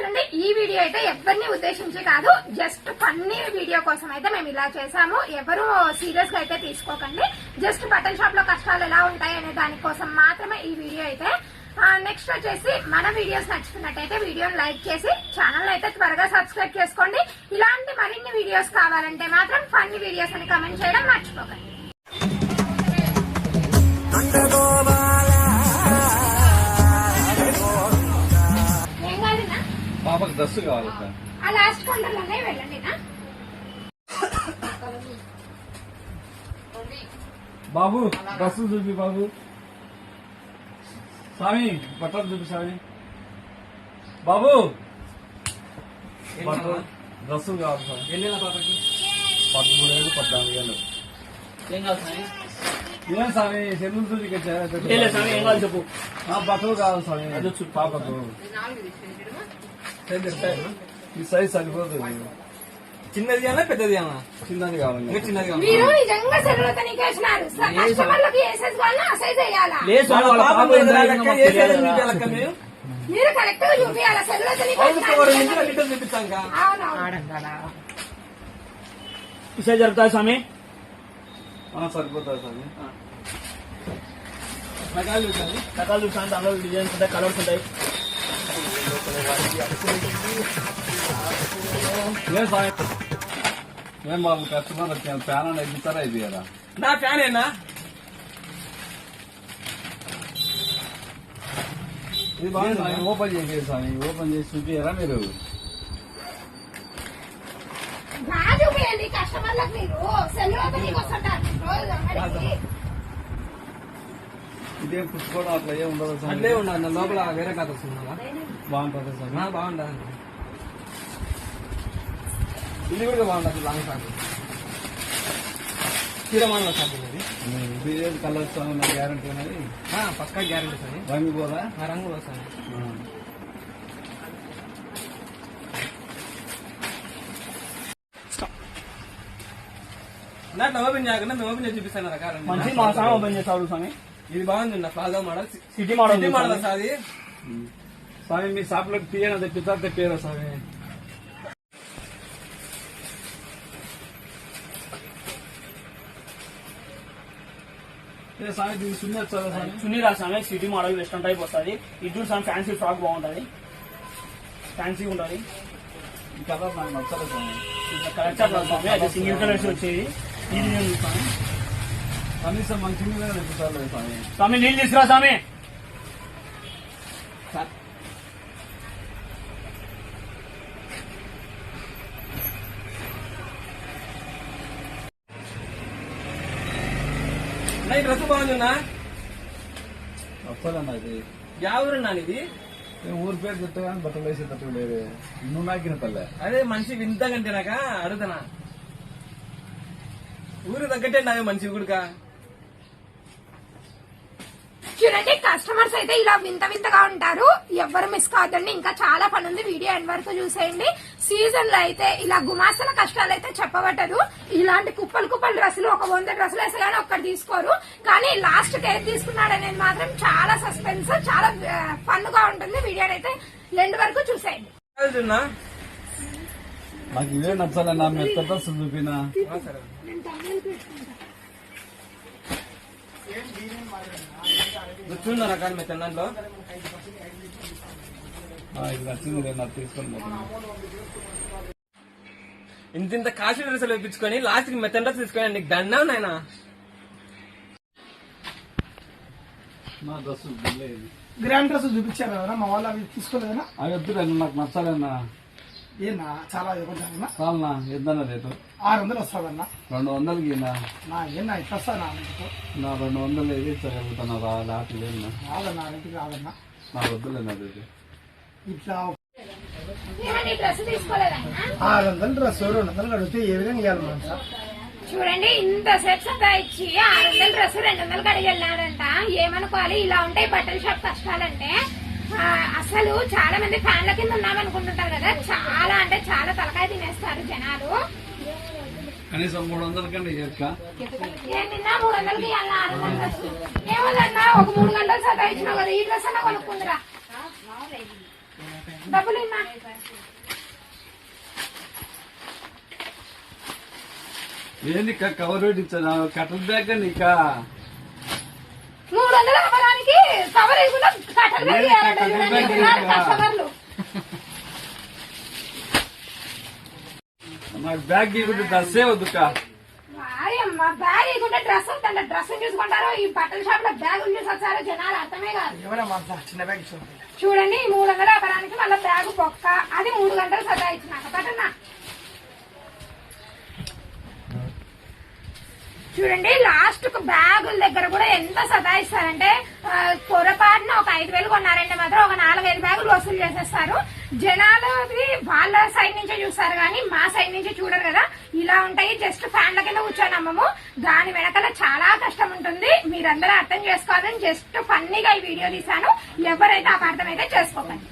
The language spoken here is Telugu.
చూడండి ఈ వీడియో అయితే ఎవరిని ఉద్దేశించి కాదు జస్ట్ ఫన్నీ వీడియో కోసం అయితే మేము ఇలా చేసాము ఎవరు సీరియస్గా అయితే తీసుకోకండి. జస్ట్ బట్టల షాప్లో కష్టాలు ఎలా ఉంటాయి అనే దానికోసం మాత్రమే ఈ వీడియో అయితే. నెక్స్ట్ వచ్చేసి మన వీడియోస్ నచ్చుతున్నట్టయితే వీడియోని లైక్ చేసి ఛానల్ అయితే త్వరగా సబ్స్క్రైబ్ చేసుకోండి. ఇలాంటి మరిన్ని వీడియోస్ కావాలంటే మాత్రం ఫన్నీ వీడియోస్ అని కమెంట్ చేయడం మర్చిపోకండి. డ్రెస్ కావాలి ఆ లాస్ట్ బాబు డ్రెస్ చూపి బాబు. స్వామి బట్టలు చూపి స్వామి. బాబు! బట్టలు డ్రెస్సులు కావాలి స్వామి. వెళ్ళిన పాపకి? పదమూడు వేలు పద్నాలుగు వేలు ఏం కావాలి స్వామి? ఏం స్వామి? ఏం లేదు స్వామి ఏం కావాలి చెప్పు. బట్టలు కావాలి స్వామి. పాపకు. ఈ సైజ్ సరిపోతుంది చిన్నది అన్నా పెద్దది అన్నా చిన్నది కావాలి. ఇంకా చిన్నది మీరు నిజంగా సెలవులతో నీకేసినారు కస్టమర్లకు సైజ్ వేయాలా? లేదు స్వామి వాళ్ళ? మీరు? కరెక్ట్గా చూపించాలా? స్వామి, చూపిస్తాం జరుగుతుంది సరిపోతుంది స్వామి? రకాలు చూసాను రకాలు చూసాను దాంట్లో డిజైన్స్ ఉంటాయి కలర్స్ ఉంటాయి. ఏం బాబు కస్టమర్ వచ్చాను ఫ్యాన్ అని ఎగ్గుతారా ఇది కదా నా ఫ్యాన్ ఏనా ఇది బాగుంది ఓపెన్ చేసేది స్వామి ఓపెన్ చేసి చూపించారా మీరు? కస్టమర్లకు మీరు సెలవులతో నీకు ఇదేం పుచ్చుకోవడం అట్లా ఏం ఉండదు స్వామి అట్లే ఉండాలి. నా లోపల వేరే కథ వస్తుంది బాగుంటుంది స్వామి బాగుండదు ఇది కూడా బాగుంటుంది. లాంగ్ ఫ్యాన్ చీరమాల షాప్ ఇది. ఇది కలర్ స్వామి నా గ్యారంటీ ఉన్నది? పక్కా గ్యారెంటీ సార్ రంగు పోదా? ఆ రంగు వస్తాను ఓపెన్ చేయకుండా ఓపెన్ చేసి చూపిస్తాను రకాలు మంచి మా సాంగ్ ఓపెన్ చేస్తాడు స్వామి. ఇది బాగుంది plaza model city model city model sir అది స్వామి మీ షాప్లోకి తీయన తెప్పిస్తా తెప్పారా స్వామి? ఏ స్వామి సిటీ మోడల్ వెస్టర్న్ టైప్ వస్తుంది. ఇది చూడు స్వామి ఫ్యాన్సీ ఫ్రాక్ బాగుంటది. ఫ్యాన్సీ ఉంటది. కలర్ నాకు నచ్చలేదు స్వామి. కలెక్టర్ రా స్వామి అది సింగిల్ కలర్స్ వచ్చేది. ఇది స్వామి. స్వామి. స్వామి నీళ్ళు తీసుకురా స్వామి. డ్రెస్ బాగుంది వస్తుందన్న ఇది. యా ఊరు నాది? ఇది ఊరి పేరు చెప్తే కానీ బట్టలు వేసేటట్టు లేదు. నువ్వు నాకిన పల్లె అదే మనిషి వింతగంటే నాక? అడుగుతానా ఊరు తగ్గట్టే నావే మనిషి గుడికా? చూడండి కస్టమర్స్ అయితే ఇలా వింత వింతగా ఉంటారు. ఎవ్వరు మిస్ కావద్దండి ఇంకా చాలా పని ఉంది. వీడియో ఎండ్ వరకు చూసేయండి. సీజన్లో అయితే ఇలా గుమాస్తల కష్టాలు అయితే చెప్పబట్టదు ఇలాంటి కుప్పలు కుప్పలు డ్రెస్సులు ఒక వంద డ్రెస్సులు వేస్తే కానీ ఒక్కటి తీసుకోరు. కానీ లాస్ట్కి ఏది తీసుకున్నాడు అనేది మాత్రం చాలా సస్పెన్స్ చాలా ఫన్గా ఉంటుంది. వీడియో అయితే ఎండ్ వరకు చూసేయండి. నాకు ఇవే నచ్చాలన్నా మెత్త చూపినా. చూడ రకాలు మీ దాంట్లో ఆ, ఇది నచ్చింది నేను నాకు తీసుకొని పోతున్నా. ఇంత ఇంత కాశీ డ్రెస్సులు వేయించుకొని లాస్ట్కి మెత్తన్ డ్రెస్ తీసుకొని నీకు దండం నాయనా. నా డ్రెస్ లేదు గ్రాండ్ డ్రెస్ చూపించారు కదా మా వాళ్ళు అవి తీసుకోలేదనా అవి వద్దులే నాకు నచ్చాలన్నా ఏనా? చాలా ఇవ్వకుండా చాలనా? ఎంతన్నా రేటు? ఆరు వందలు వస్తుందన్న. రెండు వందలకి నా నా ఏనా? ఇట్లా వస్తా నా రెండు వందలు ఏది ఇచ్చగలుగుతున్నా రా లాట్ లేదు రాదన్నా ఇంటికి రాదన్నా. నా వద్దులే నా రేటు. ఇట్లా ఆరు వందలు డ్రెస్ రెండు వందలు అడిగితే ఏ విధంగా ఇవ్వాలి మనం సార్? చూడండి ఇంత సెట్ సత్తా ఇచ్చి ఆరు వందల డ్రెస్ రెండు వందలు కడిగి వెళ్ళాడంట ఏమనుకోవాలి? ఇలా ఉంటాయి బట్టల షాప్ కష్టాలంటే అసలు చాలా మంది ఫ్యాన్ల కింద ఉన్నామనుకుంటుంటారు కదా. చాలా అంటే చాలా తలకాయ తినేస్తారు జనాలు. కనీసం మూడు వందల ఏం తిన్నా? మూడు వందలకి ఏమన్నా ఒక మూడు గంటలు సతా ఇచ్చినావు కదా. ఈ డ్రెస్ అన్నా కొనుక్కుందిరా. డబ్బులు ఇన్నా ఏంది కవర్ కట్టల బ్యాగ్ నీకా మూడు వందల అమ్మడానికి కవర్ వేసుకున్నా కట్టలు లేదు, పెట్టి కట్టలు చూడండి, పెట్టి ఉన్నారు ఇంకా. కస్టమర్లు నాకు బ్యాగ్ ఇవ్వదు డ్రెస్సే వద్దుక. వాయమ్మ బ్యాగ్ డ్రెస్ ఉంటుందంట డ్రెస్ చూసుకుంటారో ఈ బట్టల షాప్లో బ్యాగులు చూసి వచ్చారో జనాలు అర్థమే కాదు. చూడండి మూడు వందల వ్యాపారానికి మళ్ళీ బ్యాగు బొక్క. అది మూడు గంటలు సదా ఇచ్చినాక పట్టనా? చూడండి లాస్ట్కు బ్యాగుల దగ్గర కూడా ఎంత సతాయిస్తారంటే పొరపాటున ఒక ఐదు వేలు కొన్నారంటే మాత్రం ఒక నాలుగైదు బ్యాగులు వసూలు చేసేస్తారు. జనాలది వాళ్ళ సైడ్ నుంచే చూస్తారు కానీ మా సైడ్ నుంచి చూడరు కదా. ఇలా ఉంటాయి జస్ట్ ఫ్యాన్ల కింద కూర్చొని అమ్మము. దాని వెనకాల చాలా కష్టం ఉంటుంది. మీరందరూ అర్థం చేసుకోవాలని జస్ట్ ఫన్నీగా ఈ వీడియో తీశాను. ఎవరైతే అపార్థం అయితే చేసుకోకండి.